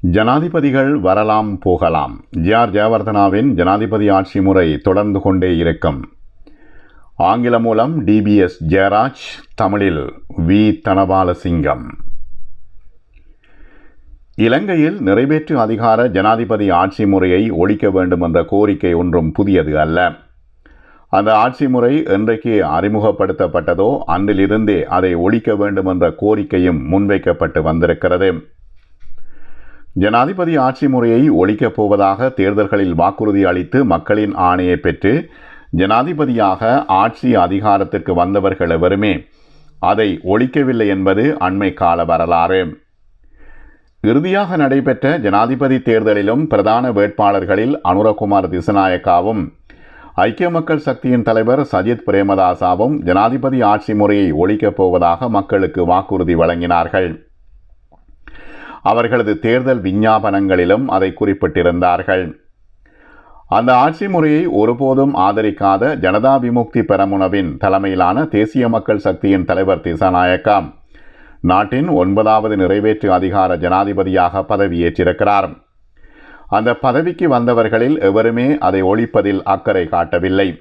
ஜனாதிபதிகள் வரலாம் போகலாம். ஜிஆர் ஜெயவர்தனாவின் ஜனாதிபதி ஆட்சி முறை தொடர்ந்து கொண்டே இருக்கும். ஆங்கிலம் மூலம் டிபிஎஸ் ஜெயராஜ் தமிழில் வி. தனபாலசிங்கம். இலங்கையில் நிறைவேற்று அதிகார ஜனாதிபதி ஆட்சி முறையை ஒழிக்க வேண்டும் என்ற கோரிக்கை ஒன்றும் புதியது அல்ல. அந்த ஆட்சி முறை என்றைக்கு அறிமுகப்படுத்தப்பட்டதோ அன்றிலிருந்தே அதை ஒழிக்க வேண்டும் என்ற கோரிக்கையும் முன்வைக்கப்பட்டு வந்திருக்கிறது. ஜனாதிபதி ஆட்சி முறையை ஒழிக்கப் போவதாக தேர்தல்களில் வாக்குறுதி அளித்து மக்களின் ஆணையை பெற்று ஜனாதிபதியாக ஆட்சி அதிகாரத்திற்கு வந்தவர்கள் எவருமே அதை ஒழிக்கவில்லை என்பது அண்மை கால வரலாறு. இறுதியாக நடைபெற்ற ஜனாதிபதி தேர்தலிலும் பிரதான வேட்பாளர்களில் அனுரகுமார் திசநாயக்காவும் ஐக்கிய மக்கள் சக்தியின் தலைவர் சஜித் பிரேமதாசாவும் ஜனாதிபதி ஆட்சி முறையை ஒழிக்கப் போவதாக மக்களுக்கு வாக்குறுதி வழங்கினார்கள். அவர்களது தேர்தல் விஞ்ஞாபனங்களிலும் அதை குறிப்பிட்டிருந்தார்கள். அந்த ஆட்சி முறையை ஒருபோதும் ஆதரிக்காத ஜனதா விமுக்தி பெரமுனவின் தலைமையிலான தேசிய மக்கள் சக்தியின் தலைவர் திசாநாயக்கா நாட்டின் ஒன்பதாவது நிறைவேற்று அதிகார ஜனாதிபதியாக பதவியேற்றிருக்கிறார். அந்த பதவிக்கு வந்தவர்களில் எவருமே அதை ஒழிப்பதில் அக்கறை காட்டவில்லை.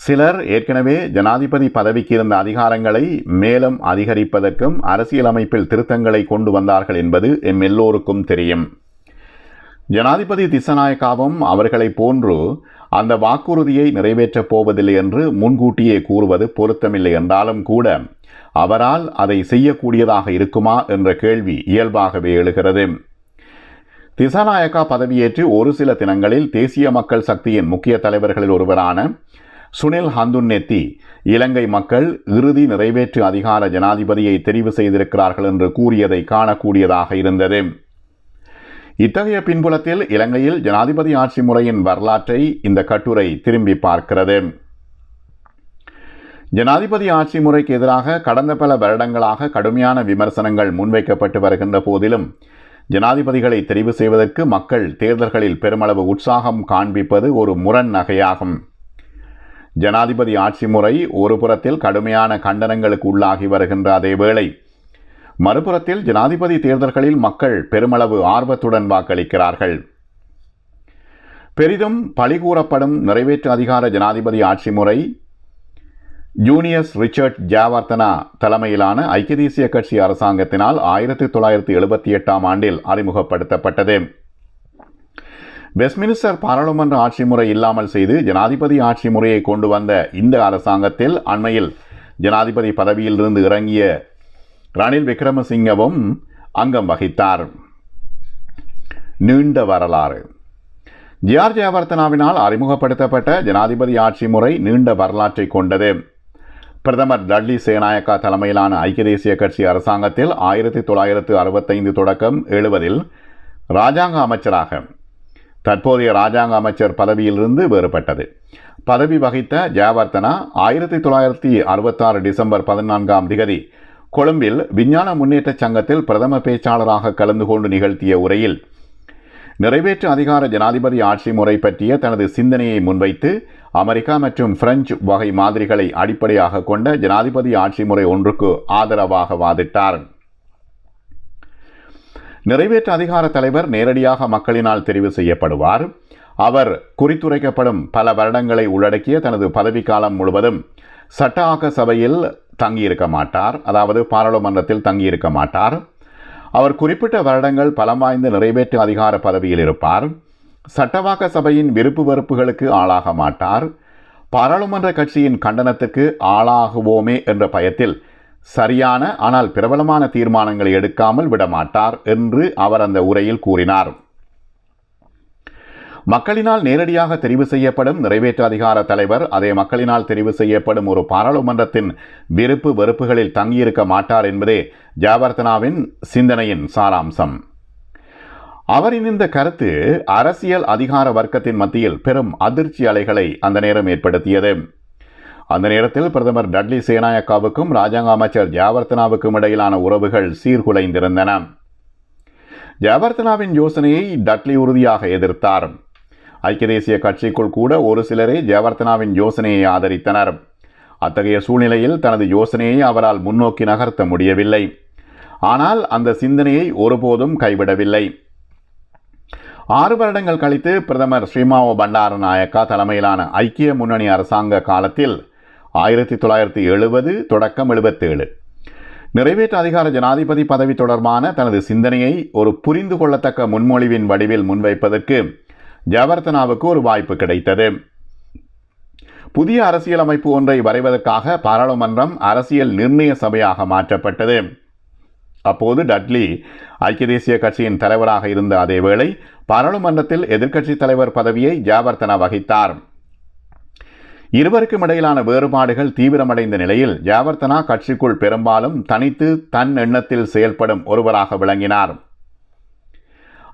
சிலர் ஏற்கனவே ஜனாதிபதி பதவிக்கு இருந்த அதிகாரங்களை மேலும் அதிகரிப்பதற்கும் அரசியலமைப்பில் திருத்தங்களை கொண்டு வந்தார்கள் என்பது எம் எல்லோருக்கும் தெரியும். ஜனாதிபதி திசநாயக்காவும் அவர்களை போன்று அந்த வாக்குறுதியை நிறைவேற்றப் போவதில்லை என்று முன்கூட்டியே கூறுவது பொருத்தமில்லை என்றாலும் கூட அவரால் அதை செய்யக்கூடியதாக இருக்குமா என்ற கேள்வி இயல்பாகவே எழுகிறது. திசாநாயக்கா பதவியேற்று ஒரு சில தினங்களில் தேசிய மக்கள் சக்தியின் முக்கிய தலைவர்களில் ஒருவரான சுனில் ஹந்துன்னெத்தி இலங்கை மக்கள் இறுதி நிறைவேற்று அதிகார ஜனாதிபதியை தெரிவு செய்திருக்கிறார்கள் என்று கூறியதை காணக்கூடியதாக இருந்தது. இத்தகைய பின்புலத்தில் இலங்கையில் ஜனாதிபதி ஆட்சி முறையின் வரலாற்றை இந்த கட்டுரை திரும்பி பார்க்கிறது. ஜனாதிபதி ஆட்சி முறைக்கு எதிராக கடந்த பல வருடங்களாக கடுமையான விமர்சனங்கள் முன்வைக்கப்பட்டு வருகின்ற போதிலும் ஜனாதிபதிகளை தெரிவு செய்வதற்கு மக்கள் தேர்தல்களில் பெருமளவு உற்சாகம் காண்பிப்பது ஒரு முரண் நகையாகும். ஜனாதிபதி ஆட்சி முறை ஒரு புறத்தில் கடுமையான கண்டனங்களுக்கு உள்ளாகி வருகின்ற அதே வேளை மறுபுறத்தில் ஜனாதிபதி தேர்தல்களில் மக்கள் பெருமளவு ஆர்வத்துடன் வாக்களிக்கிறார்கள். பெரிதும் பழிகூறப்படும் நிறைவேற்று அதிகார ஜனாதிபதி ஆட்சி முறை ஜூனியஸ் ரிச்சர்ட் ஜாவர்த்தனா தலைமையிலான ஐக்கிய தேசிய கட்சி அரசாங்கத்தினால் ஆயிரத்தி தொள்ளாயிரத்தி எழுபத்தி எட்டாம் ஆண்டில் அறிமுகப்படுத்தப்பட்டது. வெஸ்ட்மினிஸ்டர் பாராளுமன்ற ஆட்சி முறை இல்லாமல் செய்து ஜனாதிபதி ஆட்சி முறையை கொண்டு வந்த இந்த அரசாங்கத்தில் அண்மையில் ஜனாதிபதி பதவியிலிருந்து இறங்கிய ரணில் விக்ரமசிங்கவும் அங்கம் வகித்தார். நீண்ட வரலாறு. ஜிஆர் ஜெயவர்த்தனாவினால் அறிமுகப்படுத்தப்பட்ட ஜனாதிபதி ஆட்சி முறை நீண்ட வரலாற்றை கொண்டது. பிரதமர் டட்லி சேனாயக்கா தலைமையிலான ஐக்கிய தேசிய கட்சி அரசாங்கத்தில் ஆயிரத்தி தொள்ளாயிரத்து அறுபத்தைந்து தொடக்கம் எழுபதில் ராஜாங்க அமைச்சராக தற்போதைய ராஜாங்க அமைச்சர் பதவியிலிருந்து வேறுபட்டது. பதவி வகித்த ஜெயவர்த்தனா ஆயிரத்தி தொள்ளாயிரத்தி அறுபத்தாறு டிசம்பர் பதினான்காம் திகதி கொழும்பில் விஞ்ஞான முன்னேற்ற சங்கத்தில் பிரதம பேச்சாளராக கலந்து கொண்டு நிகழ்த்திய உரையில் நிறைவேற்று அதிகார ஜனாதிபதி ஆட்சி முறை பற்றிய தனது சிந்தனையை முன்வைத்து அமெரிக்கா மற்றும் பிரெஞ்சு வகை மாதிரிகளை அடிப்படையாக கொண்ட ஜனாதிபதி ஆட்சி முறை ஒன்றுக்கு ஆதரவாக வாதிட்டார். நிறைவேற்று அதிகார தலைவர் நேரடியாக மக்களினால் தெரிவு செய்யப்படுவார். அவர் குறித்துரைக்கப்படும் பல வருடங்களை உள்ளடக்கிய தனது பதவிக்காலம் முழுவதும் சட்ட ஆக்க சபையில் தங்கியிருக்க மாட்டார். அதாவது பாராளுமன்றத்தில் தங்கியிருக்க மாட்டார். அவர் குறிப்பிட்ட வருடங்கள் பலம் வாய்ந்த நிறைவேற்று அதிகார பதவியில் இருப்பார். சட்டவாக்க சபையின் விருப்பு வெறுப்புகளுக்கு ஆளாக மாட்டார். பாராளுமன்ற கட்சியின் கண்டனத்துக்கு ஆளாகுவோமே என்ற பயத்தில் சரியான ஆனால் பிரபலமான தீர்மானங்களை எடுக்காமல் விடமாட்டார் என்று அவர் அந்த உரையில் கூறினார். மக்களினால் நேரடியாக தெரிவு செய்யப்படும் நிறைவேற்று அதிகார தலைவர் அதே மக்களினால் தெரிவு செய்யப்படும் ஒரு பாராளுமன்றத்தின் விருப்பு வெறுப்புகளில் தங்கியிருக்க மாட்டார் என்பதே ஜாவர்த்தனாவின் சிந்தனையின் சாராம்சம். அவரின் இந்த கருத்து அரசியல் அதிகார வர்க்கத்தின் மத்தியில் பெரும் அதிர்ச்சி அலைகளை அந்த நேரம் ஏற்படுத்தியது. அந்த நேரத்தில் பிரதமர் டட்லி சேனாயக்காவுக்கும் ராஜாங்க அமைச்சர் ஜாவர்த்தனாவுக்கும் இடையிலான உறவுகள் சீர்குலைந்திருந்தன. ஜாவர்த்தனாவின் யோசனையை டட்லி உறுதியாக எதிர்த்தார். ஐக்கிய தேசிய கட்சிக்குள் கூட ஒரு சிலரே ஜெயவர்த்தனாவின் யோசனையை ஆதரித்தனர். அத்தகைய சூழ்நிலையில் தனது யோசனையை அவரால் முன்னோக்கி நகர்த்த முடியவில்லை. ஆனால் அந்த சிந்தனையை ஒருபோதும் கைவிடவில்லை. ஆறு வருடங்கள் கழித்து பிரதமர் ஸ்ரீமாவோ பண்டாரநாயக்கா தலைமையிலான ஐக்கிய முன்னணி அரசாங்க காலத்தில் ஆயிரத்தி தொள்ளாயிரத்தி எழுபது தொடக்கம் எழுபத்தேழு. நிறைவேற்று அதிகார ஜனாதிபதி பதவி தொடர்பான தனது சிந்தனையை ஒரு புரிந்து கொள்ளத்தக்க முன்மொழிவின் வடிவில் முன்வைப்பதற்கு ஜவர்த்தனாவுக்கு ஒரு வாய்ப்பு கிடைத்தது. புதிய அரசியலமைப்பு ஒன்றை வரைவதற்காக பாராளுமன்றம் அரசியல் நிர்ணய சபையாக மாற்றப்பட்டது. அப்போது டட்லி ஐக்கிய தேசிய கட்சியின் தலைவராக இருந்த அதேவேளை பாராளுமன்றத்தில் எதிர்க்கட்சித் தலைவர் பதவியை ஜாவர்த்தனா வகித்தார். இருவருக்கும் இடையிலான வேறுபாடுகள் தீவிரமடைந்த நிலையில் ஜாவர்த்தனா கட்சிக்குள் பெரும்பாலும் தனித்து தன் எண்ணத்தில் செயல்படும் ஒருவராக விளங்கினார்.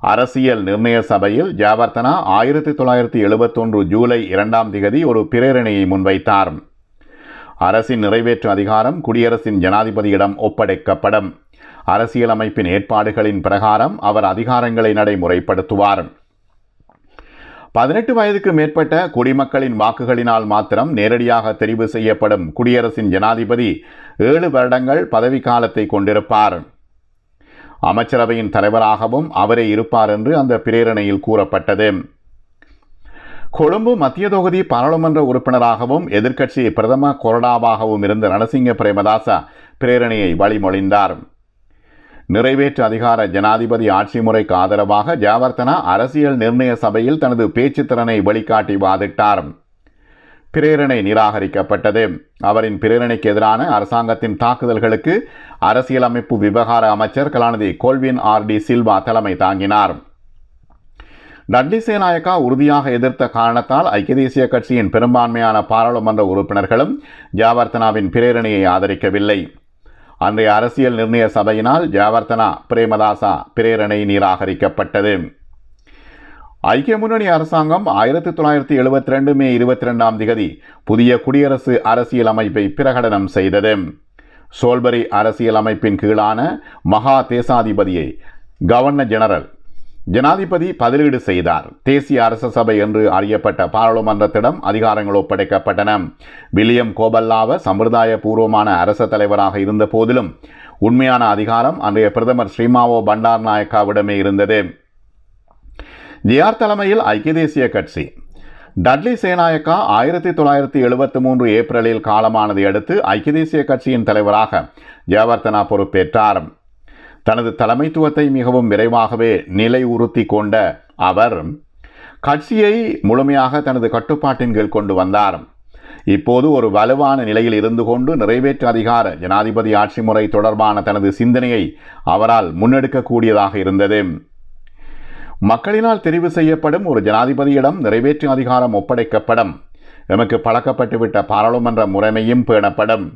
அரசியல் நிர்ணய சபையில் ஜாவர்த்தனா ஆயிரத்தி தொள்ளாயிரத்தி எழுபத்தொன்று ஜூலை இரண்டாம் திகதி ஒரு பிரேரணையை முன்வைத்தார். அரசின் நிறைவேற்று அதிகாரம் குடியரசின் ஜனாதிபதியிடம் ஒப்படைக்கப்படும். அரசியலமைப்பின் ஏற்பாடுகளின் பிரகாரம் அவர் அதிகாரங்களை நடைமுறைப்படுத்துவார். பதினெட்டு வயதுக்கு மேற்பட்ட குடிமக்களின் வாக்குகளினால் மாத்திரம் நேரடியாக தெரிவு செய்யப்படும் குடியரசின் ஜனாதிபதி ஏழு வருடங்கள் பதவிக்காலத்தை கொண்டிருப்பார். அமைச்சரவையின் தலைவராகவும் அவரே இருப்பார் என்று அந்த பிரேரணையில் கூறப்பட்டது. கொழும்பு மத்திய தொகுதி பாராளுமன்ற உறுப்பினராகவும் எதிர்க்கட்சி பிரதம கொறடாவாகவும் இருந்த ரணசிங்க பிரேமதாச பிரேரணையை வழிமொழிந்தார். நிறைவேற்று அதிகார ஜனாதிபதி ஆட்சி முறைக்கு ஆதரவாக ஜாவர்த்தனா அரசியல் நிர்ணய சபையில் தனது பேச்சுத்திறனை வெளிக்காட்டி வாதிட்டார். பிரேரணை நிராகரிக்கப்பட்டது. அவரின் பிரேரணைக்கு எதிரான அரசாங்கத்தின் தாக்குதல்களுக்கு அரசியலமைப்பு விவகார அமைச்சர் கலாநிதி கோல்வின் ஆர் டி சில்வா தலைமை தாங்கினார். டட்லி சேநாயக்கா உறுதியாக எதிர்த்த காரணத்தால் ஐக்கிய தேசிய கட்சியின் பெரும்பான்மையான பாராளுமன்ற உறுப்பினர்களும் ஜாவர்த்தனாவின் பிரேரணையை ஆதரிக்கவில்லை. அன்றைய அரசியல் நிர்ணய சபையினால் ஜாவர்த்தனா பிரேமதாசா பிரேரணை நிராகரிக்கப்பட்டது. ஐக்கிய முன்னணி அரசாங்கம் ஆயிரத்தி தொள்ளாயிரத்தி எழுபத்தி ரெண்டு மே இருபத்தி ரெண்டாம் திகதி புதிய குடியரசு அரசியல் அமைப்பை பிரகடனம் செய்தது. சோல்பரி அரசியல் அமைப்பின் கீழான மகா தேசாதிபதியை கவர்னர் ஜெனரல் ஜனாதிபதி பதிலீடு செய்தார். தேசிய அரச சபை என்று அறியப்பட்ட பாராளுமன்றத்திடம் அதிகாரங்கள் ஒப்படைக்கப்பட்டன. வில்லியம் கோபல்லாவ சம்பிரதாய பூர்வமான அரச தலைவராக இருந்த போதிலும் உண்மையான அதிகாரம் அன்றைய பிரதமர் ஸ்ரீமாவோ பண்டார் நாயக்காவிடமே இருந்தது ஜிஆர் தலைமையில் ஐக்கிய தேசிய கட்சி. டட்லி சேனாயக்கா ஆயிரத்தி தொள்ளாயிரத்தி எழுபத்தி மூன்று ஏப்ரலில் காலமானதை அடுத்து ஐக்கிய தேசிய கட்சியின் தலைவராக ஜெயவர்த்தனா பொறுப்பேற்றார். தனது தலைமைத்துவத்தை மிகவும் விரைவாகவே நிலை உறுத்தி கொண்ட அவர் கட்சியை முழுமையாக தனது கட்டுப்பாட்டின் கீழ் கொண்டு வந்தார். இப்போது ஒரு வலுவான நிலையில் இருந்து கொண்டு நிறைவேற்று அதிகார ஜனாதிபதி ஆட்சி முறை தொடர்பான தனது சிந்தனையை அவரால் முன்னெடுக்கக்கூடியதாக இருந்தது. மக்களினால் தெரிவு செய்யப்படும் ஒரு ஜனாதிபதியிடம் நிறைவேற்று அதிகாரம் ஒப்படைக்கப்படும். எமக்கு பழக்கப்பட்டுவிட்ட பாராளுமன்ற முறைமையும் பேணப்படும்.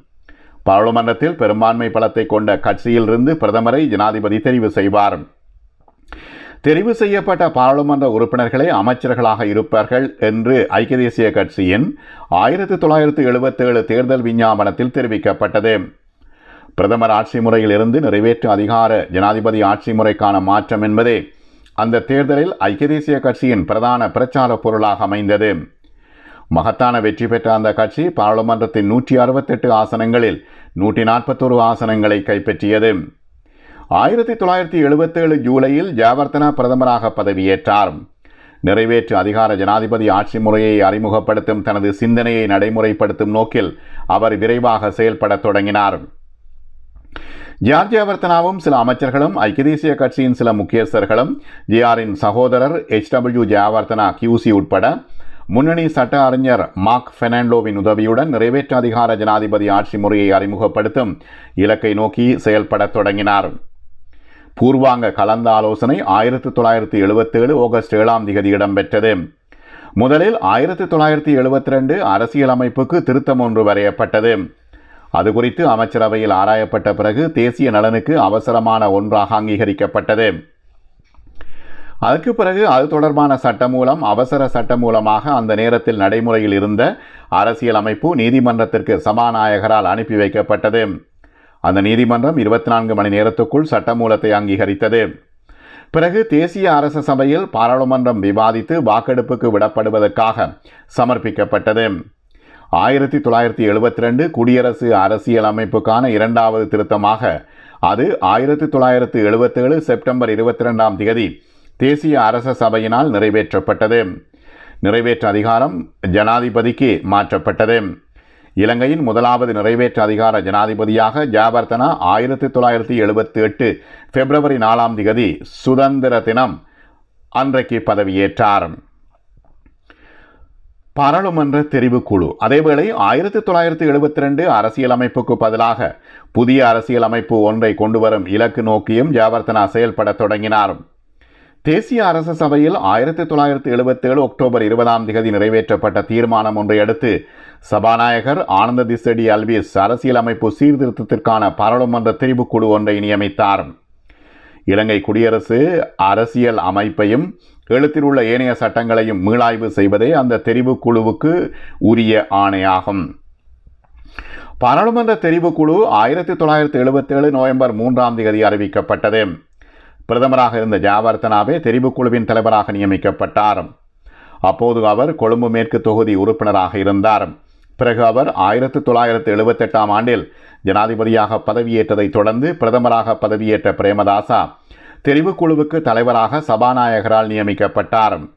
பாராளுமன்றத்தில் பெரும்பான்மை பலத்தை கொண்ட கட்சியிலிருந்து பிரதமரை ஜனாதிபதி தெரிவு செய்வார். தெரிவு செய்யப்பட்ட பாராளுமன்ற உறுப்பினர்களே அமைச்சர்களாக இருப்பார்கள் என்று ஐக்கிய தேசிய கட்சியின் ஆயிரத்தி தொள்ளாயிரத்தி எழுபத்தேழு தேர்தல் விஞ்ஞாபனத்தில் தெரிவிக்கப்பட்டது. பிரதமர் ஆட்சி முறையில் இருந்து நிறைவேற்று அதிகார ஜனாதிபதி ஆட்சி முறைக்கான மாற்றம் என்பதே அந்த தேர்தலில் ஐக்கிய தேசிய கட்சியின் பிரதான பிரச்சார பொருளாக அமைந்தது. மகத்தான வெற்றி பெற்ற அந்த கட்சி பாராளுமன்றத்தின் நூற்றி அறுபத்தெட்டு ஆசனங்களில் நூற்றி நாற்பத்தொரு ஆசனங்களை கைப்பற்றியது. ஆயிரத்தி தொள்ளாயிரத்தி எழுபத்தேழு ஜூலையில் ஜாவர்த்தனா பிரதமராக பதவியேற்றார். நிறைவேற்று அதிகார ஜனாதிபதி ஆட்சி முறையை அறிமுகப்படுத்தும் தனது சிந்தனையை நடைமுறைப்படுத்தும் நோக்கில் அவர் விரைவாக செயல்படத் தொடங்கினார். ஜார்ஜ் சில அமைச்சர்களும் ஐக்கிய தேசிய கட்சியின் சில முக்கியஸ்தர்களும் ஜிஆரின் சகோதரர் எச் டபிள்யூ ஜெயவர்த்தனா கியூசி உட்பட முன்னணி சட்ட அறிஞர் மார்க் பெர்னாண்டோவின் உதவியுடன் நிறைவேற்று அதிகார ஜனாதிபதி ஆட்சி முறையை அறிமுகப்படுத்தும் இலக்கை நோக்கி செயல்படத் தொடங்கினார். பூர்வாங்க கலந்த ஆலோசனை ஆயிரத்தி தொள்ளாயிரத்தி எழுபத்தேழு ஆகஸ்ட் ஏழாம் திகதி இடம்பெற்றது. முதலில் ஆயிரத்தி தொள்ளாயிரத்தி எழுபத்தி ரெண்டு அரசியலமைப்புக்கு திருத்தம் ஒன்று வரையப்பட்டது. அது குறித்து அமைச்சரவையில் ஆராயப்பட்ட பிறகு தேசிய நலனுக்கு அவசரமான ஒன்றாக அங்கீகரிக்கப்பட்டது. அதுக்கு பிறகு அது தொடர்பான சட்டமூலம் அவசர சட்டம் மூலமாக அந்த நேரத்தில் நடைமுறையில் இருந்த அரசியல் அமைப்பு நீதிமன்றத்திற்கு சபாநாயகரால் அனுப்பி வைக்கப்பட்டது. அந்த நீதிமன்றம் இருபத்தி நான்கு மணி நேரத்துக்குள் சட்டமூலத்தை அங்கீகரித்தது. பிறகு தேசிய அரச சபையில் பாராளுமன்றம் விவாதித்து வாக்கெடுப்புக்கு விடப்படுவதற்காக சமர்ப்பிக்கப்பட்டது. ஆயிரத்தி தொள்ளாயிரத்தி எழுபத்தி ரெண்டு குடியரசு அரசியல் அமைப்புக்கான இரண்டாவது திருத்தமாக அது ஆயிரத்தி தொள்ளாயிரத்து எழுபத்தேழு செப்டம்பர் இருபத்தி ரெண்டாம் தேதி தேசிய அரச சபையினால் நிறைவேற்றப்பட்டது. நிறைவேற்ற அதிகாரம் ஜனாதிபதிக்கு மாற்றப்பட்டது. இலங்கையின் முதலாவது நிறைவேற்ற அதிகார ஜனாதிபதியாக ஜாபர்தனா ஆயிரத்தி தொள்ளாயிரத்தி எழுபத்தி எட்டு பிப்ரவரி நாலாம் திகதி சுதந்திர தினம் அன்றைக்கு பதவியேற்றார். பாராளுமன்ற தெரிவுக்குழு அதேவேளை ஆயிரத்தி தொள்ளாயிரத்தி எழுபத்தி ரெண்டு அரசியலமைப்புக்கு பதிலாக புதிய அரசியலமைப்பு ஒன்றை கொண்டுவரும் இலக்கு நோக்கியும் ஜாவர்த்தனா செயல்பட தொடங்கினார். தேசிய அரச சபையில் ஆயிரத்தி தொள்ளாயிரத்தி எழுபத்தேழு அக்டோபர் இருபதாம் தேதி நிறைவேற்றப்பட்ட தீர்மானம் ஒன்றை அடுத்து சபாநாயகர் ஆனந்த திசடி அல்விஸ் அரசியலமைப்பு சீர்திருத்தத்திற்கான பாராளுமன்ற தெரிவுக்குழு ஒன்றை நியமித்தார். இலங்கை குடியரசு அரசியல் அமைப்பையும் எழுத்தில் உள்ள ஏனைய சட்டங்களையும் மீளாய்வு செய்வதே அந்த தெரிவுக்குழுவுக்கு உரிய ஆணையாகும். பாராளுமன்ற தெரிவுக்குழு ஆயிரத்தி தொள்ளாயிரத்தி எழுபத்தேழு நவம்பர் மூன்றாம் தேதி அறிவிக்கப்பட்டது. பிரதமராக இருந்த ஜாவர்த்தனாவே தெரிவுக்குழுவின் தலைவராக நியமிக்கப்பட்டார். அப்போது அவர் கொழும்பு மேற்கு தொகுதி உறுப்பினராக இருந்தார். பிறகு அவர் ஆயிரத்தி தொள்ளாயிரத்து எழுபத்தெட்டாம் ஆண்டில் ஜனாதிபதியாக பதவியேற்றதைத் தொடர்ந்து பிரதமராக பதவியேற்ற பிரேமதாசா தெரிவுக்குழுவுக்கு தலைவராக சபாநாயகரால் நியமிக்கப்பட்டார்.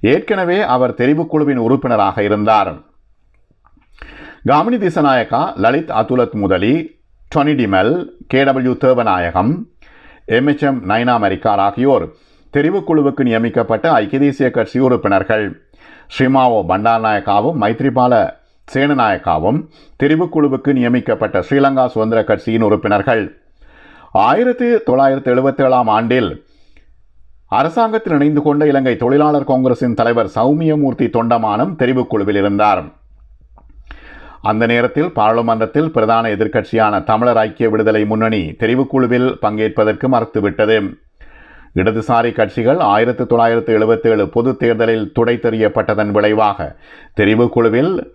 ஏற்கனவே அவர் தெரிவுக்குழுவின் உறுப்பினராக இருந்தார். Gamini Dissanayake Lalith Athulathmudali டொனிடிமல் K W Devanayagam MHM Naina Marikkar ஆகியோர் தெரிவுக்குழுவுக்கு நியமிக்கப்பட்ட ஐக்கிய தேசிய கட்சி உறுப்பினர்கள். ஸ்ரீமாவோ பண்டாரநாயக்காவும் மைத்ரிபால சேனநாயக்காவும் தெரிவுக்குழுவுக்கு நியமிக்கப்பட்ட ஸ்ரீலங்கா சுதந்திர கட்சியின் உறுப்பினர்கள். ஆயிரத்தி தொள்ளாயிரத்தி எழுபத்தேழாம் ஆண்டில் அரசாங்கத்தில் இணைந்து கொண்ட இலங்கை தொழிலாளர் காங்கிரசின் தலைவர் சௌமியமூர்த்தி தொண்டமானம் தெரிவுக்குழுவில் இருந்தார். அந்த நேரத்தில் பாராளுமன்றத்தில் பிரதான எதிர்க்கட்சியான தமிழர் ஐக்கிய விடுதலை முன்னணி தெரிவுக்குழுவில் பங்கேற்பதற்கு மறுத்துவிட்டது. இடதுசாரி கட்சிகள் ஆயிரத்தி தொள்ளாயிரத்தி எழுபத்தேழு பொதுத் தேர்தலில் துடை தெறியப்பட்டதன் விளைவாக தெரிவுக்குழுவில்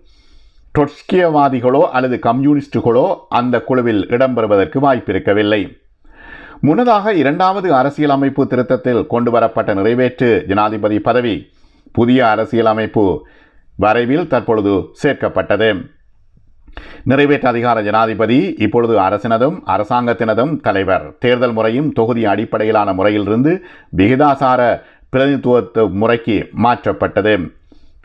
ட்ரொட்ஸ்கியவாதிகளோ அல்லது கம்யூனிஸ்டுகளோ அந்த குழுவில் இடம்பெறுவதற்கு வாய்ப்பிருக்கவில்லை. முன்னதாக இரண்டாவது அரசியலமைப்பு திருத்தத்தில் கொண்டு வரப்பட்ட நிறைவேற்று ஜனாதிபதி பதவி புதிய அரசியலமைப்பு வரைவில் தற்பொழுது சேர்க்கப்பட்டது. நிறைவேற்ற அதிகார ஜனாதிபதி இப்பொழுது அரசினதும் அரசாங்கத்தினதும் தலைவர். தேர்தல் முறையும் தொகுதி அடிப்படையிலான முறையிலிருந்து விகிதாசார பிரதிநிதித்துவ முறைக்கு மாற்றப்பட்டது.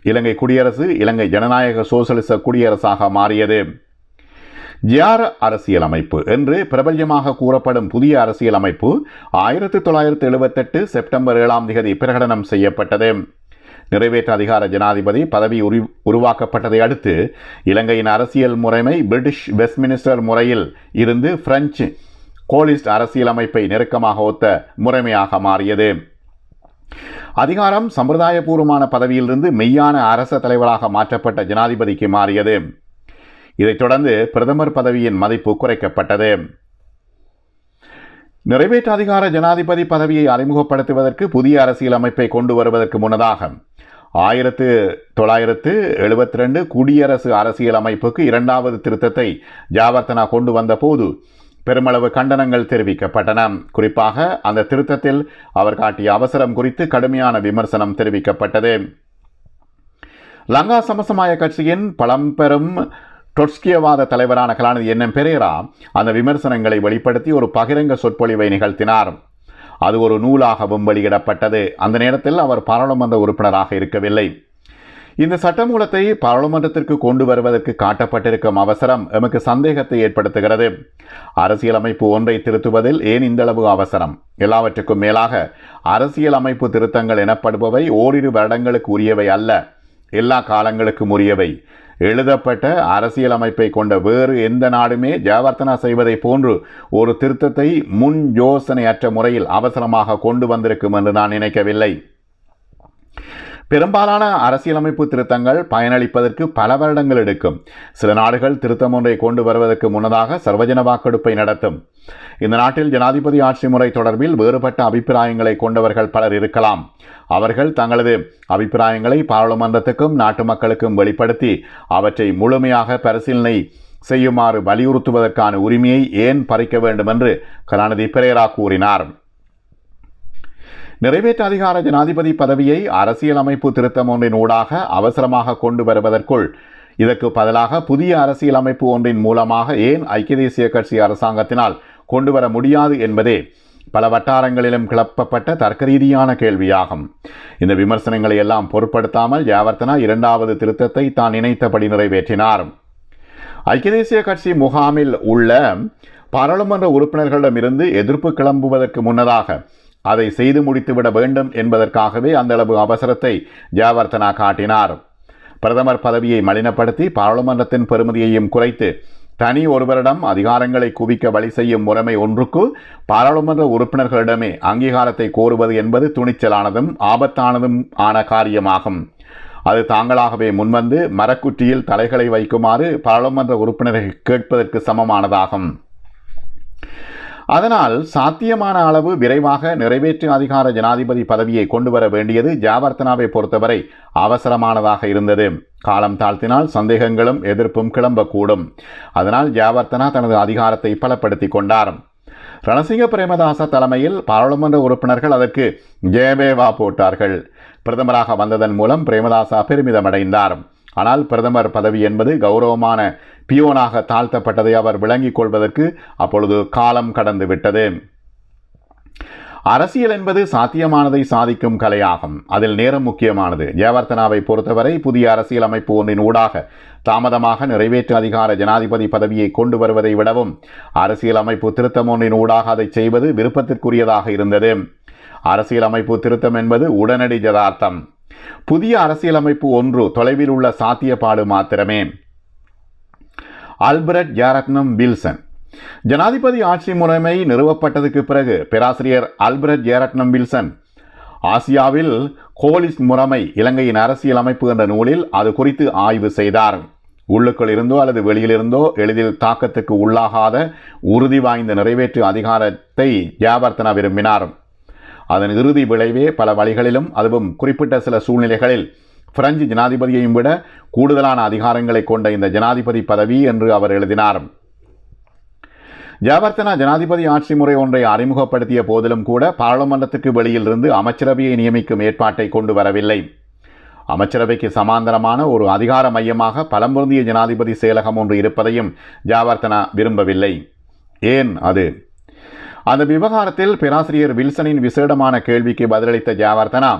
இலங்கை குடியரசு இலங்கை ஜனநாயக சோசலிச குடியரசாக மாறியது. ஜியார் அரசியலமைப்பு என்று பிரபல்யமாக கூறப்படும் புதிய அரசியலமைப்பு ஆயிரத்தி தொள்ளாயிரத்தி எழுபத்தெட்டு செப்டம்பர் ஏழாம் தேதி பிரகடனம் செய்யப்பட்டது. நிறைவேற்ற அதிகார ஜனாதிபதி பதவி உரு உருவாக்கப்பட்டதை அடுத்து இலங்கையின் அரசியல் முறைமை பிரிட்டிஷ் வெஸ்ட்மினிஸ்டர் முறையில் இருந்து பிரெஞ்சு கோலிஸ்ட் அரசியலமைப்பை நெருக்கமாக ஒத்த முறைமையாக மாறியது. அதிகாரம் சம்பிரதாயபூர்வமான பதவியிலிருந்து மெய்யான அரச தலைவராக மாற்றப்பட்ட ஜனாதிபதிக்கு மாறியது. இதைத் தொடர்ந்து பிரதமர் பதவியின் மதிப்பு குறைக்கப்பட்டது. நிறைவேற்று அதிகார ஜனாதிபதி பதவியை அறிமுகப்படுத்துவதற்கு புதிய அரசியல் அமைப்பை கொண்டு வருவதற்கு முன்னதாக ஆயிரத்து தொள்ளாயிரத்து எழுபத்தி ரெண்டு குடியரசு அரசியல் அமைப்புக்கு இரண்டாவது திருத்தத்தை ஜாவர்த்தனா கொண்டு வந்த போது பெருமளவு கண்டனங்கள் தெரிவிக்கப்பட்டன. குறிப்பாக அந்த திருத்தத்தில் அவர் காட்டிய அவசரம் குறித்து கடுமையான விமர்சனம் தெரிவிக்கப்பட்டது. லங்கா சமசமாய கட்சியின் பழம்பெரும் டொட்ஸ்கியவாத தலைவரான கலாநிதி என். பெரேரா அந்த விமர்சனங்களை வெளிப்படுத்தி ஒரு பகிரங்க சொற்பொழிவை நிகழ்த்தினார். அது ஒரு நூலாகவும் வெளியிடப்பட்டது அந்த நேரத்தில் அவர் பாராளுமன்ற உறுப்பினராக இருக்கவில்லை. இந்த சட்டமூலத்தை பாராளுமன்றத்திற்கு கொண்டு வருவதற்கு காட்டப்பட்டிருக்கும் அவசரம் எமக்கு சந்தேகத்தை ஏற்படுத்துகிறது. அரசியலமைப்பு ஒன்றை திருத்துவதில் ஏன் இந்தளவு அவசரம்? எல்லாவற்றுக்கும் மேலாக அரசியலமைப்பு திருத்தங்கள் எனப்படுபவை ஓரிரு வருடங்களுக்கு உரியவை அல்ல. எல்லா காலங்களுக்கும் உரியவை. எழுதப்பட்ட அரசியலமைப்பை கொண்ட வேறு எந்த நாடுமே ஜாவர்த்தனா செய்வதை போன்று ஒரு திருத்தத்தை முன் யோசனையற்ற முறையில் அவசரமாக கொண்டு வந்திருக்கும் என்று நான் நினைக்கவில்லை. பெரும்பாலான அரசியலமைப்பு திருத்தங்கள் பயனளிப்பதற்கு பல வருடங்கள் எடுக்கும். சில நாடுகள் திருத்தம் ஒன்றை கொண்டு வருவதற்கு முன்னதாக சர்வஜன வாக்கெடுப்பை நடத்தும். இந்த நாட்டில் ஜனாதிபதி ஆட்சி முறை தொடர்பில் வேறுபட்ட அபிப்பிராயங்களை கொண்டவர்கள் பலர் இருக்கலாம். அவர்கள் தங்களது அபிப்பிராயங்களை பாராளுமன்றத்துக்கும் நாட்டு மக்களுக்கும் வெளிப்படுத்தி அவற்றை முழுமையாக பரிசீலனை செய்யுமாறு வலியுறுத்துவதற்கான உரிமையை ஏன் பறிக்க வேண்டும் என்று கலாநிதி பெரேரா கூறினார். நிறைவேற்று அதிகார ஜனாதிபதி பதவியை அரசியலமைப்பு திருத்தம் ஒன்றின் ஊடாக அவசரமாக கொண்டு வருவதற்குள் இதற்கு பதிலாக புதிய அரசியலமைப்பு ஒன்றின் மூலமாக ஏன் ஐக்கிய தேசிய கட்சி அரசாங்கத்தினால் கொண்டு வர முடியாது என்பதே பல வட்டாரங்களிலும் கிளப்பப்பட்ட தர்க்கரீதியான கேள்வியாகும். இந்த விமர்சனங்களை எல்லாம் பொருட்படுத்தாமல் ஜாவர்த்தனா இரண்டாவது திருத்தத்தை தான் நினைத்தபடி நிறைவேற்றினார். ஐக்கிய தேசிய கட்சி முகாமில் உள்ள பாராளுமன்ற உறுப்பினர்களிடமிருந்து எதிர்ப்பு கிளம்புவதற்கு முன்னதாக அதை செய்து முடித்துவிட வேண்டும் என்பதற்காகவே அந்தளவு அவசரத்தை ஜாவர்த்தனா காட்டினார். பிரதமர் பதவியை மலினப்படுத்தி பாராளுமன்றத்தின் பெருமதியையும் குறைத்து தனி ஒருவரிடம் அதிகாரங்களை குவிக்க வழி செய்யும் முறைமை ஒன்றுக்கு பாராளுமன்ற உறுப்பினர்களிடமே அங்கீகாரத்தை கோருவது என்பது துணிச்சலானதும் ஆபத்தானதும் ஆன காரியமாகும். அது தாங்களாகவே முன்வந்து மரக்குற்றியில் தலைகளை வைக்குமாறு பாராளுமன்ற உறுப்பினர்கள் கேட்பதற்கு சமமானதாகும். அதனால் சாத்தியமான அளவு விரைவாக நிறைவேற்று அதிகார ஜனாதிபதி பதவியை கொண்டு வர வேண்டியது ஜாவர்த்தனாவை பொறுத்தவரை அவசரமானதாக இருந்தது. காலம் தாழ்த்தினால் சந்தேகங்களும் எதிர்ப்பும் கிளம்பக்கூடும். அதனால் ஜாவர்த்தனா தனது அதிகாரத்தை பலப்படுத்திக் கொண்டார். ரணசிங்க பிரேமதாச தலைமையில் பாராளுமன்ற உறுப்பினர்கள் அதற்கு ஜேவேவா போட்டார்கள். பிரதமராக வந்ததன் மூலம் பிரேமதாசா பெருமிதமடைந்தார். ஆனால் பிரதமர் பதவி என்பது கௌரவமான பியோனாக தாழ்த்தப்பட்டதை அவர் விளங்கிக் கொள்வதற்கு அப்பொழுது காலம் கடந்து விட்டது. அரசியல் என்பது சாத்தியமானதை சாதிக்கும் கலையாகும். அதில் நேரம் முக்கியமானது. ஜெயவர்த்தனாவை பொறுத்தவரை புதிய அரசியல் அமைப்பு ஒன்றின் ஊடாக தாமதமாக நிறைவேற்று அதிகார ஜனாதிபதி பதவியை கொண்டு வருவதை விடவும் அரசியல் அமைப்பு திருத்தம் ஒன்றின் ஊடாக அதை செய்வது விருப்பத்திற்குரியதாக இருந்தது. அரசியல் அமைப்பு திருத்தம் என்பது உடனடி ஜதார்த்தம் புதிய அரசியலமைப்பு ஒன்று தொலைவில் உள்ள சாத்தியப்பாடு மாத்திரமே. Albert Jeyaratnam Wilson. ஜனாதிபதி ஆட்சி முறைமை நிறுவப்பட்டதுக்கு பிறகு பேராசிரியர் ஆல்பர்ட் ஜேரட்னம் வில்சன். ஆசியாவில் கோலிஸ் முறைமை இலங்கையின் அரசியல் அமைப்பு என்ற நூலில் அது குறித்து ஆய்வு செய்தார். உள்ளுக்குள் இருந்தோ அல்லது வெளியிலிருந்தோ எளிதில் தாக்கத்துக்கு உள்ளாகாத உறுதி வாய்ந்த நிறைவேற்று அதிகாரத்தை ஜாவர்த்தனா விரும்பினார். அதன் இறுதி விளைவே பல வழிகளிலும் அதுவும் குறிப்பிட்ட சில சூழ்நிலைகளில் பிரெஞ்சு ஜனாதிபதியையும் விட கூடுதலான அதிகாரங்களை கொண்ட இந்த ஜனாதிபதி பதவி என்று அவர் எழுதினார். ஜாவர்த்தனா ஜனாதிபதி ஆட்சி முறை ஒன்றை அறிமுகப்படுத்திய போதிலும் கூட பாராளுமன்றத்துக்கு வெளியிலிருந்து அமைச்சரவையை நியமிக்கும் ஏற்பாட்டை கொண்டு வரவில்லை. அமைச்சரவைக்கு சமாந்தரமான ஒரு அதிகார மையமாக பலம்பொருந்திய ஜனாதிபதி செயலகம் ஒன்று இருப்பதையும் ஜாவர்த்தனா விரும்பவில்லை. ஏன் அது? அந்த விவகாரத்தில் பேராசிரியர் வில்சனின் விசேடமான கேள்விக்கு பதிலளித்த ஜாவர்தனா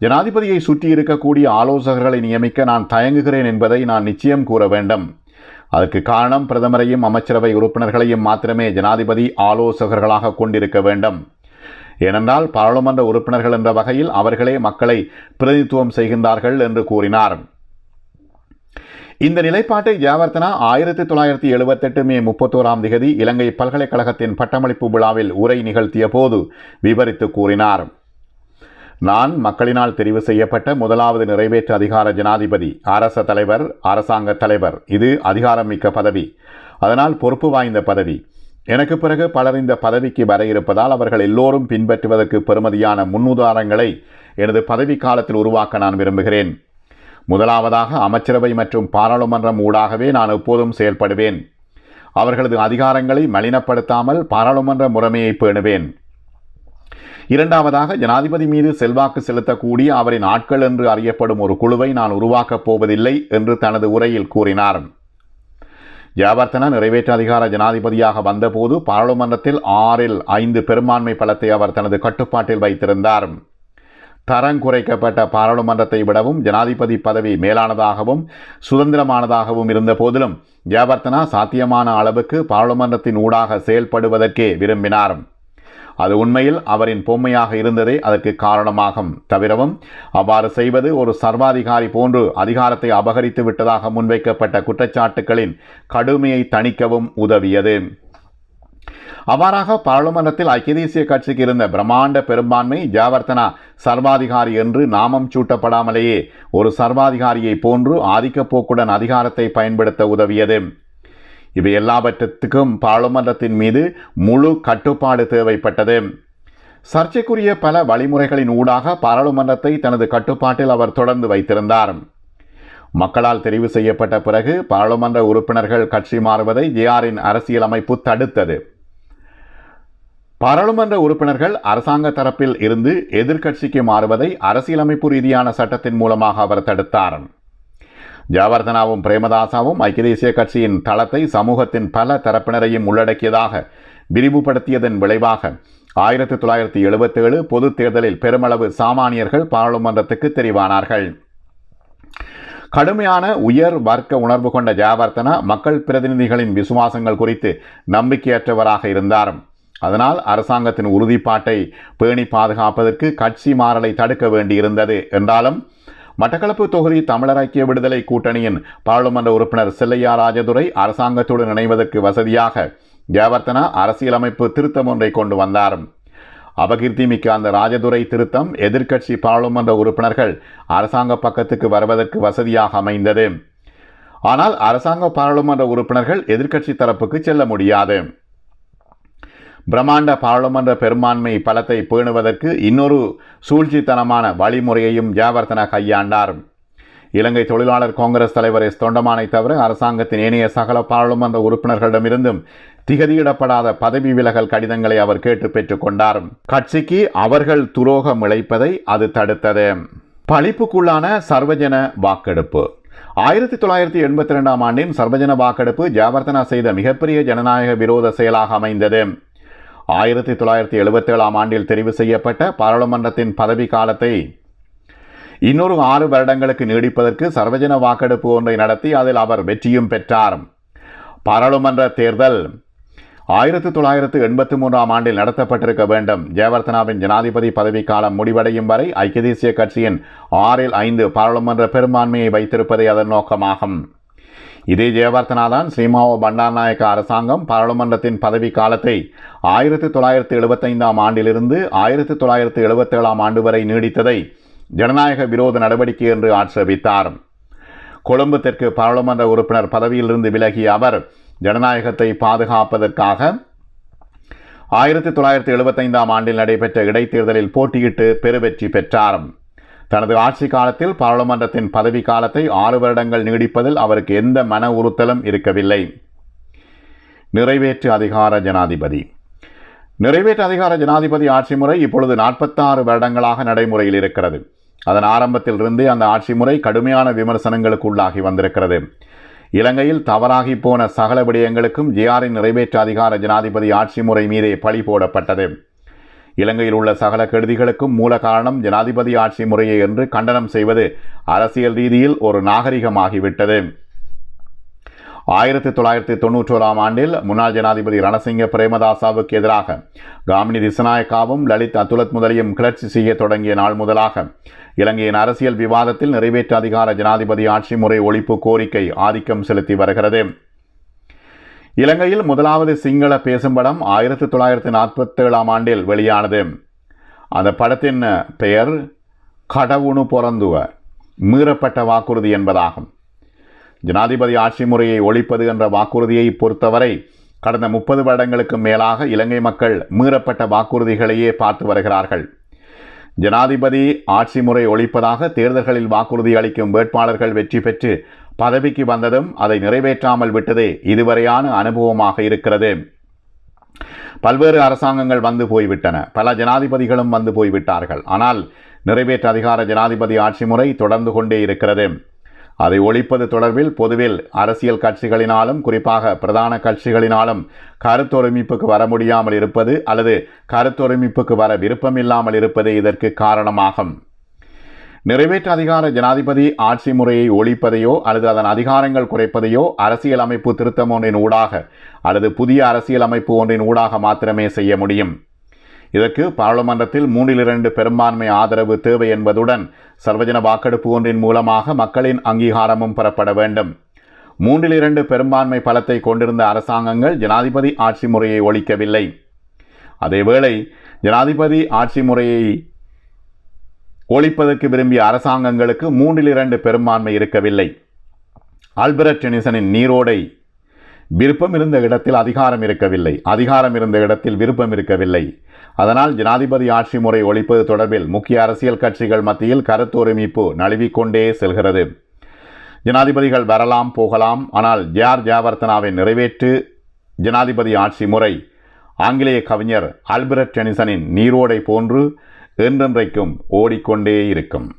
ஜனாதிபதியை சுற்றி இருக்கக்கூடிய ஆலோசகர்களை நியமிக்க நான் தயங்குகிறேன் என்பதை நான் நிச்சயம் கூற வேண்டும். அதற்கு காரணம் பிரதமரையும் அமைச்சரவை உறுப்பினர்களையும் மாத்திரமே ஜனாதிபதி ஆலோசகர்களாக கொண்டிருக்க வேண்டும். ஏனென்றால் பாராளுமன்ற உறுப்பினர்கள் என்ற வகையில் அவர்களே மக்களை பிரதிநிதித்துவம் செய்கின்றார்கள் என்று கூறினார். இந்த நிலைப்பாட்டை ஜாவர்த்தனா ஆயிரத்தி தொள்ளாயிரத்தி எழுபத்தெட்டு மே முப்பத்தோராம் திகதி இலங்கை பல்கலைக்கழகத்தின் பட்டமளிப்பு விழாவில் உரை நிகழ்த்திய போது விவரித்து கூறினார். நான் மக்களினால் தெரிவு செய்யப்பட்ட முதலாவது நிறைவேற்று அதிகார ஜனாதிபதி அரச தலைவர் அரசாங்க தலைவர். இது அதிகாரமிக்க பதவி. அதனால் பொறுப்பு வாய்ந்த பதவி. எனக்கு பிறகு பலர் இந்த பதவிக்கு வர இருப்பதால் அவர்கள் எல்லோரும் பின்பற்றுவதற்கு பெறுமதியான முன்னுதாரணங்களை எனது பதவி காலத்தில் உருவாக்க நான் விரும்புகிறேன். முதலாவதாக அமைச்சரவை மற்றும் பாராளுமன்றம் ஊடாகவே நான் எப்போதும் செயல்படுவேன். அவர்களது அதிகாரங்களை மலினப்படுத்தாமல் பாராளுமன்ற முறைமையை பேணுவேன். இரண்டாவதாக ஜனாதிபதி மீது செல்வாக்கு செலுத்தக்கூடிய அவரின் ஆட்கள் என்று அறியப்படும் ஒரு குழுவை நான் உருவாக்கப் போவதில்லை என்று தனது உரையில் கூறினார். ஜாவர்த்தன நிறைவேற்று அதிகார ஜனாதிபதியாக வந்தபோது பாராளுமன்றத்தில் ஆறில் ஐந்து பெரும்பான்மை பலத்தை அவர் தனது கட்டுப்பாட்டில் வைத்திருந்தார். தரம் குறைக்கப்பட்ட பாராளுமன்றத்தை விடவும் ஜனாதிபதி பதவி மேலானதாகவும் சுதந்திரமானதாகவும் இருந்த போதிலும் ஜாவர்த்தனா சாத்தியமான அளவுக்கு பாராளுமன்றத்தின் ஊடாக செயல்படுவதற்கே விரும்பினார். அது உண்மையில் அவரின் பொம்மையாக இருந்ததே அதற்கு காரணமாகும். தவிரவும் அவ்வாறு செய்வது ஒரு சர்வாதிகாரி போன்று அதிகாரத்தை அபகரித்து விட்டதாக முன்வைக்கப்பட்ட குற்றச்சாட்டுகளின் கடுமையை தணிக்கவும் உதவியது. அவ்வாறாக பாராளுமன்றத்தில் ஐக்கிய தேசிய கட்சிக்கு இருந்த பிரம்மாண்ட பெரும்பான்மை ஜாவர்த்தனா சர்வாதிகாரி என்று நாமம் சூட்டப்படாமலேயே ஒரு சர்வாதிகாரியை போன்று ஆதிக்கப்போக்குடன் அதிகாரத்தை பயன்படுத்த உதவியது. இவை எல்லாவற்றத்துக்கும் பாராளுமன்றத்தின் மீது முழு கட்டுப்பாடு தேவைப்பட்டது. சர்ச்சைக்குரிய பல வழிமுறைகளின் ஊடாக பாராளுமன்றத்தை தனது கட்டுப்பாட்டில் அவர் தொடர்ந்து வைத்திருந்தார். மக்களால் தெரிவு செய்யப்பட்ட பிறகு பாராளுமன்ற உறுப்பினர்கள் கட்சி மாறுவதை ஜேஆரின் அரசியலமைப்பு தடுத்தது. பாராளுமன்ற உறுப்பினர்கள் அரசாங்க தரப்பில் இருந்து எதிர்க்கட்சிக்கு மாறுவதை அரசியலமைப்பு ரீதியான சட்டத்தின் மூலமாக அவர் தடுத்தார். ஜாவர்தனாவும் பிரேமதாசாவும் ஐக்கிய தேசிய கட்சியின் தளத்தை சமூகத்தின் பல தரப்பினரையும் உள்ளடக்கியதாக விரிவுபடுத்தியதன் விளைவாக ஆயிரத்தி தொள்ளாயிரத்தி எழுபத்தேழு பொதுத் தேர்தலில் பெருமளவு சாமானியர்கள் பாராளுமன்றத்துக்கு தெரிவானார்கள். கடுமையான உயர் வர்க்க உணர்வு கொண்ட ஜெயவர்த்தனா மக்கள் பிரதிநிதிகளின் விசுவாசங்கள் குறித்து நம்பிக்கையற்றவராக இருந்தார். அதனால் அரசாங்கத்தின் உறுதிப்பாட்டை பேணி பாதுகாப்பதற்கு கட்சி மாறலை தடுக்க வேண்டியிருந்தது என்றாலும் மட்டக்களப்பு தொகுதி தமிழர் ஐக்கிய விடுதலை கூட்டணியின் பாராளுமன்ற உறுப்பினர் செல்லையா ராஜதுரை அரசாங்கத்துடன் இணைவதற்கு வசதியாக ஜெயவர்த்தனா அரசியலமைப்பு திருத்தம் ஒன்றை கொண்டு வந்தார். அபகீர்த்தி மிக்க அந்த ராஜதுரை திருத்தம் எதிர்க்கட்சி பாராளுமன்ற உறுப்பினர்கள் அரசாங்க பக்கத்துக்கு வருவதற்கு வசதியாக அமைந்தது. ஆனால் அரசாங்க பாராளுமன்ற உறுப்பினர்கள் எதிர்க்கட்சி தரப்புக்கு செல்ல முடியாது. பிரம்மாண்ட பாராளுமன்ற பெரும்பான்மை பலத்தை பேணுவதற்கு இன்னொரு சூழ்ச்சித்தனமான வழிமுறையையும் ஜாவர்த்தனா கையாண்டார். இலங்கை தொழிலாளர் காங்கிரஸ் தலைவர் எஸ். தொண்டமானை தவிர அரசாங்கத்தின் ஏனைய சகல பாராளுமன்ற உறுப்பினர்களிடமிருந்தும் திகதியிடப்படாத பதவி விலகல் கடிதங்களை அவர் கேட்டு பெற்றுக்கொண்டார் கட்சிக்கு அவர்கள் துரோகம் இழைப்பதை அது தடுத்தது. பழிப்புக்குள்ளான சர்வஜன வாக்கெடுப்பு. ஆயிரத்தி தொள்ளாயிரத்தி எண்பத்தி ரெண்டாம் ஆண்டின் சர்வஜன வாக்கெடுப்பு ஜாவர்த்தனா செய்த மிகப்பெரிய ஜனநாயக விரோத செயலாக அமைந்தது. ஆயிரத்தி தொள்ளாயிரத்தி எழுபத்தேழாம் ஆண்டில் தெரிவு செய்யப்பட்ட பாராளுமன்றத்தின் பதவி காலத்தை இன்னொரு ஆறு வருடங்களுக்கு நீடிப்பதற்கு சர்வஜன வாக்கெடுப்பு ஒன்றை நடத்தி அதில் அவர் வெற்றியும் பெற்றார். பாராளுமன்ற தேர்தல் ஆயிரத்தி தொள்ளாயிரத்து எண்பத்தி மூன்றாம் ஆண்டில் நடத்தப்பட்டிருக்க வேண்டும். ஜெயவர்தனாவின் ஜனாதிபதி பதவிக்காலம் முடிவடையும் வரை ஐக்கிய தேசிய கட்சியின் ஆறில் ஐந்து பாராளுமன்ற பெரும்பான்மையை வைத்திருப்பதே அதன் நோக்கமாகும். இதே ஜெயவர்த்தனாதான் சீமாவோ பண்டாரநாயக்க அரசாங்கம் பாராளுமன்றத்தின் பதவி காலத்தை ஆயிரத்தி தொள்ளாயிரத்தி எழுபத்தைந்தாம் ஆண்டிலிருந்து ஆயிரத்தி தொள்ளாயிரத்தி எழுபத்தேழாம் ஆண்டு வரை நீடித்ததை ஜனநாயக விரோத நடவடிக்கை என்று ஆட்சேபித்தார். கொழும்பு தெற்கு பாராளுமன்ற உறுப்பினர் பதவியிலிருந்து விலகிய அவர் ஜனநாயகத்தை பாதுகாப்பதற்காக ஆயிரத்தி தொள்ளாயிரத்தி எழுபத்தைந்தாம் ஆண்டில் நடைபெற்ற இடைத்தேர்தலில் போட்டியிட்டு பெருவெற்றி பெற்றார். தனது ஆட்சி காலத்தில் பாராளுமன்றத்தின் பதவி காலத்தை ஆறு வருடங்கள் நீடிப்பதில் அவருக்கு எந்த மன உறுத்தலும் இருக்கவில்லை. நிறைவேற்று அதிகார ஜனாதிபதி. நிறைவேற்று அதிகார ஜனாதிபதி ஆட்சி முறை இப்பொழுது நாற்பத்தாறு வருடங்களாக நடைமுறையில் இருக்கிறது. அதன் ஆரம்பத்தில் இருந்தே அந்த ஆட்சி முறை கடுமையான விமர்சனங்களுக்கு உள்ளாகி வந்திருக்கிறது. இலங்கையில் தவறாகி போன சகல விடயங்களுக்கும் ஜிஆரின் நிறைவேற்று அதிகார ஜனாதிபதி ஆட்சி முறை மீதே பழி போடப்பட்டது. இலங்கையில் உள்ள சகல கெடுதிகளுக்கும் மூல காரணம் ஜனாதிபதி ஆட்சி முறையே என்று கண்டனம் செய்வது அரசியல் ரீதியில் ஒரு நாகரிகமாகிவிட்டது. ஆயிரத்தி தொள்ளாயிரத்தி தொன்னூற்றோராம் ஆண்டில் முன்னாள் ஜனாதிபதி ரணசிங்க பிரேமதாசாவுக்கு எதிராக காமினி திசநாயக்காவும் லலித் அதுலத் முதலியும் கிளர்ச்சி செய்ய தொடங்கிய நாள் முதலாக இலங்கையின் அரசியல் விவாதத்தில் நிறைவேற்று அதிகார ஜனாதிபதி ஆட்சி முறை ஒழிப்பு கோரிக்கை ஆதிக்கம் செலுத்தி வருகிறது. இலங்கையில் முதலாவது சிங்கள பேசும் படம் ஆயிரத்தி தொள்ளாயிரத்தி நாற்பத்தேழாம் ஆண்டில் வெளியானது. அந்த படத்தின் பெயர் கடவுணு பொறந்துவ மீறப்பட்ட வாக்குறுதி என்பதாகும். ஜனாதிபதி ஆட்சி முறையை ஒழிப்பது என்ற வாக்குறுதியை பொறுத்தவரை கடந்த முப்பது வருடங்களுக்கு மேலாக இலங்கை மக்கள் மீறப்பட்ட வாக்குறுதிகளையே பார்த்து வருகிறார்கள். ஜனாதிபதி ஆட்சி முறை ஒழிப்பதாக தேர்தல்களில் வாக்குறுதி அளிக்கும் வேட்பாளர்கள் வெற்றி பெற்று பதவிக்கு வந்ததும் அதை நிறைவேற்றாமல் விட்டதே இதுவரையான அனுபவமாக இருக்கிறது. பல்வேறு அரசாங்கங்கள் வந்து போய்விட்டன. பல ஜனாதிபதிகளும் வந்து போய்விட்டார்கள். ஆனால் நிறைவேற்ற அதிகார ஜனாதிபதி ஆட்சி முறை தொடர்ந்து கொண்டே இருக்கிறது. அதை ஒழிப்பது தொடர்பில் பொதுவில் அரசியல் கட்சிகளினாலும் குறிப்பாக பிரதான கட்சிகளினாலும் கருத்தொருமிப்புக்கு வர முடியாமல் இருப்பது அல்லது கருத்தொருமிப்புக்கு வர விருப்பமில்லாமல் இருப்பதே இதற்கு காரணமாகும். நிறைவேற்று அதிகார ஜனாதிபதி ஆட்சி முறையை ஒழிப்பதையோ அல்லது அதன் அதிகாரங்கள் குறைப்பதையோ அரசியல் அமைப்பு திருத்தம் ஒன்றின் ஊடாக அல்லது புதிய அரசியல் அமைப்பு ஒன்றின் ஊடாக மாத்திரமே செய்ய முடியும். இதற்கு பாராளுமன்றத்தில் மூன்றில் இரண்டு பெரும்பான்மை ஆதரவு தேவை என்பதுடன் சர்வஜன வாக்கெடுப்பு ஒன்றின் மூலமாக மக்களின் அங்கீகாரமும் பெறப்பட வேண்டும். மூன்றில் இரண்டு பெரும்பான்மை பலத்தை கொண்டிருந்த அரசாங்கங்கள் ஜனாதிபதி ஆட்சி முறையை ஒழிக்கவில்லை. அதேவேளை ஜனாதிபதி ஆட்சி முறையை ஒழிப்பதற்கு விரும்பிய அரசாங்கங்களுக்கு மூன்றில் இரண்டு பெரும்பான்மை இருக்கவில்லை. ஆல்பர்ட் டெனிசனின் நீரோடை விருப்பம் இருந்த இடத்தில் அதிகாரம் இருக்கவில்லை. அதிகாரம் இருந்த இடத்தில் விருப்பம் இருக்கவில்லை. அதனால் ஜனாதிபதி ஆட்சி முறை ஒழிப்பது தொடர்பில் முக்கிய அரசியல் கட்சிகள் மத்தியில் கருத்தொருமிப்பு நழுவிக்கொண்டே செல்கிறது. ஜனாதிபதிகள் வரலாம் போகலாம். ஆனால் ஜேஆர் ஜெயவர்த்தனாவின் நிறைவேற்று ஜனாதிபதி ஆட்சி முறை. ஆங்கிலேய கவிஞர் ஆல்பர்ட் டெனிசனின் நீரோடை போன்று என்றென்றைக்கும் ஓடிக்கொண்டே இருக்கும்.